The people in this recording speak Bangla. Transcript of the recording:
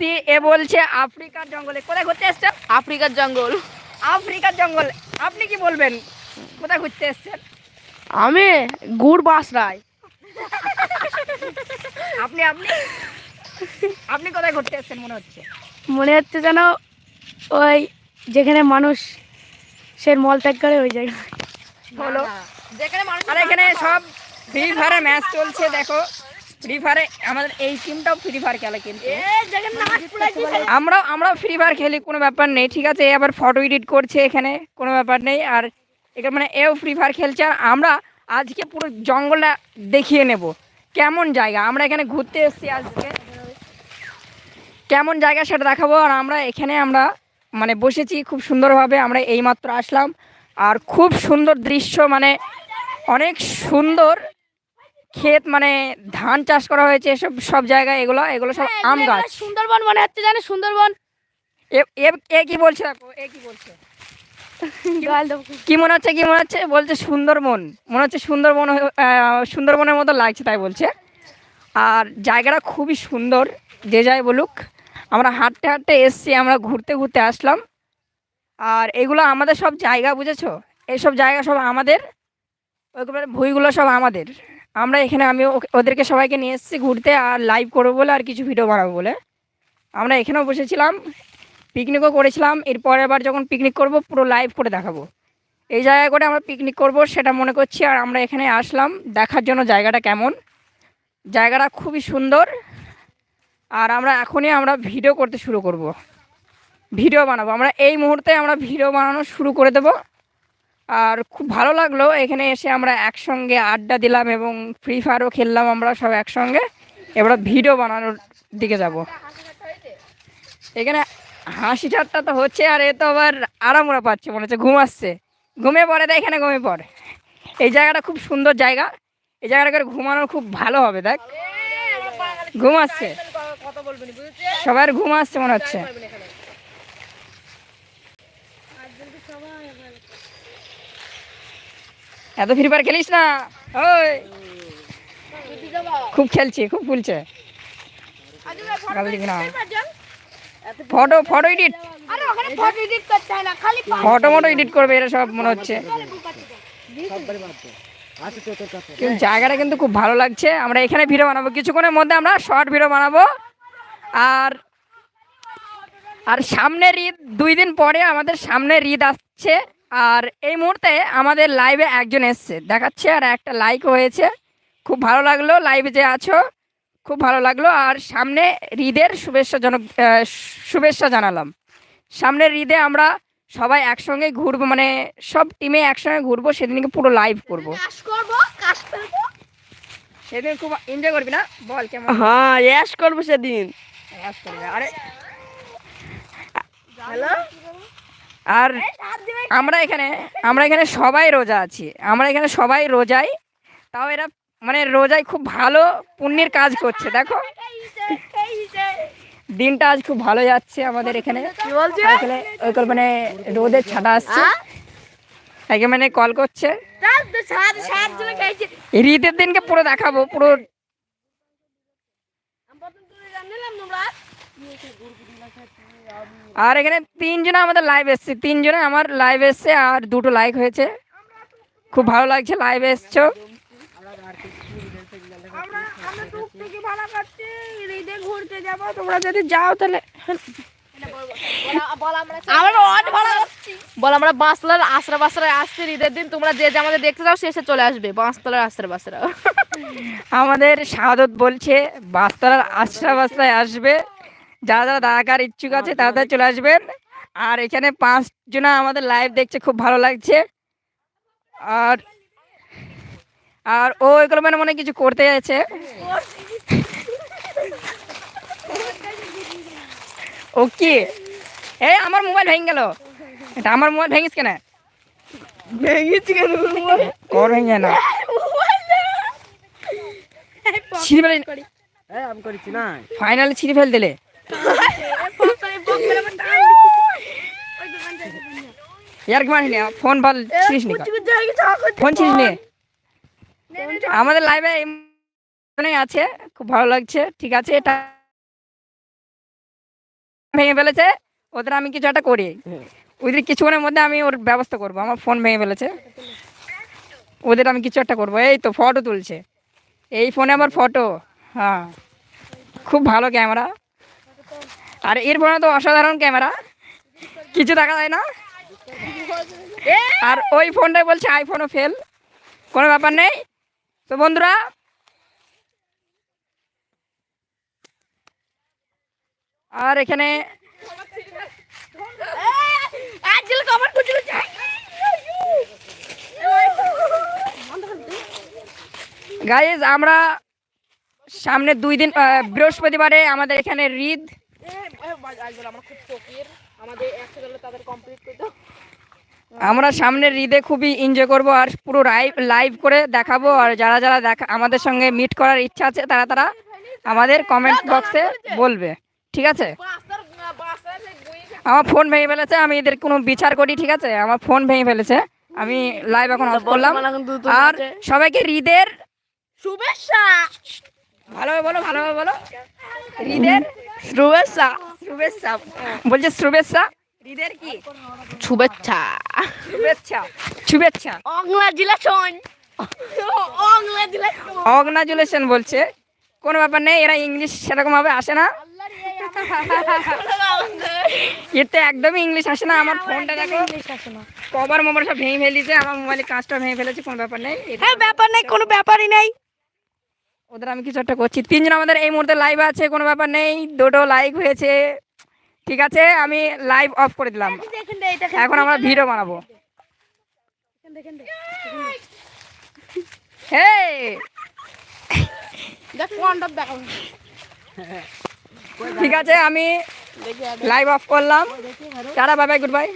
এসছি এ বলছে আফ্রিকার জঙ্গলে। কোথায় ঘুরতে এসছেন আফ্রিকার জঙ্গল। আফ্রিকার জঙ্গল। আপনি কি বলবেন? কোথায় ঘুরতে এসছেন? আমি গুড় বাস রায়। আপনি আপনি? আপনি কোথায় ঘুরতে এসছেন মনে হচ্ছে? মনে হচ্ছে যেন ওই যেখানে মানুষ সে মল ত্যাগ করে ওই জায়গায়। হলো যেখানে মানুষ আর এখানে সব ফ্রি ফায়ারে ম্যাচ চলছে দেখো। ফ্রি ফায়ারে আমাদের এই টিমটাও ফ্রি ফায়ার খেলে কিন্তু। আমরা আমরা ফ্রি ফায়ার খেলি কোনো ব্যাপার নেই ঠিক আছে? আবার ফটো এডিট করছে এখানে কোনো ব্যাপার নেই। আর এখানে মানে এও ফ্রি ফায়ার খেলছে আর আমরা আজকে পুরো জঙ্গলটা দেখিয়ে নেব। কেমন জায়গা? আমরা এখানে ঘুরতে এসেছি আজকে। কেমন জায়গা সেটা দেখাবো? আর আমরা এখানে আমরা মানে বসেছি খুব সুন্দরভাবে আমরা এইমাত্র আসলাম। আর খুব সুন্দর দৃশ্য মানে অনেক সুন্দর ক্ষেত মানে ধান চাষ করা হয়েছে এসব সব জায়গায় এগুলো এগুলো সব আম গাছ। সুন্দরবন মনে হচ্ছে জানে সুন্দরবন? এ- কি বলছে দেখো এ কি বলছে? কি মনে হচ্ছে কি মনে হচ্ছে? বলছে সুন্দরবন মনে হচ্ছে সুন্দরবন হয়ে- সুন্দরবনের মতো লাগছে তাই বলছে। আর জায়গাটা খুবই সুন্দর যে যাই বলুক। আমরা হাঁটতে হাঁটতে এসছি আমরা ঘুরতে ঘুরতে আসলাম। আর এগুলো আমাদের সব জায়গা বুঝেছ? এইসব জায়গা সব আমাদের ওইগুলো ভুইগুলো সব আমাদের। আমরা এখানে আমি ওদেরকে সবাইকে নিয়ে এসেছি ঘুরতে আর লাইভ করব বলে আর কিছু ভিডিও বানাবো বলে। আমরা এখানেও বসেছিলাম পিকনিকও করেছিলাম, এরপরে আবার যখন পিকনিক করব, পুরো লাইভ করে দেখাবো। এই জায়গায় করে আমরা পিকনিক করব, সেটা মনে করছি আর আমরা এখানে আসলাম, দেখার জন্য জায়গাটা কেমন। জায়গাটা খুবই সুন্দর, আর আমরা এখনই আমরা ভিডিও করতে শুরু করব। ভিডিও বানাবো, আমরা এই মুহূর্তে আমরা ভিডিও বানানো শুরু করে দেব। আর খুব ভালো লাগল। এখানে এসে আমরা একসঙ্গে আড্ডা দিলাম এবং ফ্রি ফায়ারও খেললাম আমরা সব একসঙ্গে। এবার ভিডিও বানানোর দিকে যাব। এখানে হাসি ঠাট্টা তো হচ্ছে আর এ তো আবার আরামরা পাচ্ছে, মনে হচ্ছে ঘুমাচ্ছে ঘুমিয়ে পড়ে দেয় এখানে, ঘুমিয়ে পড়ে। এই জায়গাটা খুব সুন্দর জায়গা। এই জায়গাটা করে ঘুমানো খুব ভালো হবে, দেখ। ঘুমাচ্ছে সবার ঘুম আসছে মনে হচ্ছে। এত ফ্রি ফায়ার খেলিস না। ওই। খুব খেলছি, খুব ফুলছে। Photo photo edit. ফটো মটো এডিট করবে এটা সব মনে হচ্ছে। জায়গাটা কিন্তু খুব ভালো লাগছে। আমরা এখানে ভিডিও বানাবো। কিছুক্ষণের মধ্যে আমরা শর্ট ভিডিও বানাবো। আর আর সামনের ঈদ, দুই দিন পরে আমাদের সামনের ঈদ আসছে। আর এই মুহূর্তে আমাদের লাইভে একজন এসছে। দেখাচ্ছে আর একটা লাইক হয়েছে। খুব ভালো লাগল লাইভে যে আছো। খুব ভালো লাগল। আর সামনে ঈদের শুভেচ্ছা জনক শুভেচ্ছা জানালাম। সামনের ঈদে আমরা সবাই একসঙ্গে ঘুরবো মানে সব টিমে একসঙ্গে ঘুরবো। সেদিনকে পুরো লাইভ করব। করব সেদিন খুব এনজয় করবি না? বল কেমন? হ্যাঁ ইয়াস করব সেদিন। করবি। আরে হ্যালো আর আমরা এখানে আমরা এখানে সবাই রোজা আছি। আমরা এখানে সবাই রোজাই। তাও এরা মানে রোজায় খুব ভালো পুণ্যের কাজ করছে দেখো। দিনটা আজ খুব ভালো যাচ্ছে আমাদের এখানে। ওই কল মানে রোদের ছাটা আসছে। একে মানে কল করছে। ঈদের দিনকে পুরো দেখাবো পুরো আর এখানে তিনজনে আমাদের লাইভ এসছে তিনজনে আমার লাইভ এসছে আর দুটো লাইক হয়েছে। খুব ভালো লাগছে লাইভ এসছো। ঘুরতে যাব তোমরা যদি যাও তাহলে। আমরা বল বাঁশতলার আশ্রা বাসরায় আসছি ঈদের দিন। তোমরা যে যে আমাদের দেখতে যাও চলে আসবে বাঁশতলার আশ্রা বাসরা আমাদের শাহাদত বলছে বাস্তার আশ্রা বাস্তায় আসবে। যারা যারা দাদাকার ইচ্ছুক আছে তারা তারা চলে আসবেন। আর এখানে পাঁচজনা আমাদের লাইভ দেখছে খুব ভালো লাগছে। আর আর ও এগুলো মানে মনে কিছু করতে যাচ্ছে। ও কি? এই আমার মোবাইল ভেঙে গেল। এটা আমার মোবাইল ভেঙিস কেন? ভেঙেছি কেন? কর ভেঙে না। ছিঁড়ে ফেলে আমি করেছি না ফাইনালি ছিঁড়ে ফেল দিলে। ফোন নি আমাদের লাইভে আছে খুব ভালো লাগছে ঠিক আছে এটা ভেঙে ফেলেছে ওদের আমি কিছু একটা করি ওদের কিছুক্ষণের মধ্যে আমি ওর ব্যবস্থা করব আমার ফোন ভেঙে ফেলেছে ওদের আমি কিছু একটা করব এই তো ফটো তুলছে এই ফোনে আমার ফটো হ্যাঁ। খুব ভালো ক্যামেরা আর এর ফোনে তো অসাধারণ ক্যামেরা। কিছু দেখা যায় না। আর ওই ফোনটাই বলছে আইফোনও ফেল কোনো ব্যাপার নেই। তো বন্ধুরা, আর এখানে গাইজ আমরা সামনে দুই দিন বৃহস্পতিবারে আমাদের এখানে ঈদ আমার খুব ফকির। আমাদের একশো গেলে তাদের কমপ্লিট করতে আমরা সামনের ঈদে খুবই এনজয় করব আর পুরো লাইভ লাইভ করে দেখাবো। আর যারা যারা দেখা আমাদের সঙ্গে মিট করার ইচ্ছা আছে তারা তারা আমাদের কমেন্ট বক্সে বলবে। ঠিক আছে? আমার ফোন ভেঙে ফেলেছে আমি এদের কোনো বিচার করি ঠিক আছে? আমার ফোন ভেঙে ফেলেছে। আমি লাইভ এখন অফ করলাম। আর সবাইকে ঈদের শুভেচ্ছা। ভালোভাবে বলো ভালোভাবে বলো। ঈদের শুভেচ্ছা। শুভেচ্ছা। বলছে শুভেচ্ছা? ঈদের কি? শুভেচ্ছা। শুভেচ্ছা। শুভেচ্ছা। অংলাজিলেশন অংলাজিলেশন বলছে। কোনো ব্যাপার নেই এরা ইংলিশ সেরকম ভাবে আসে না। এতে একদমই ইংলিশ আসে না আমার ফোনটা দেখো। কভার মোবাইল সব ভেঙে ফেলিছে আমার মোবাইলে কাজটা ভেঙে ফেলেছে কোনো ব্যাপার নেই। হ্যাঁ ব্যাপার নেই কোনো ব্যাপারই নেই। ওদের আমি কিছু একটা করছি। তিনজন আমাদের এই মুহূর্তে লাইভ আছে কোনো ব্যাপার নেই দুটো লাইক হয়েছে। ঠিক আছে আমি লাইভ অফ করে দিলাম। এখন আমরা ভিডিও বানাবো। ঠিক আছে আমি লাইভ অফ করলাম। Tata bye bye goodbye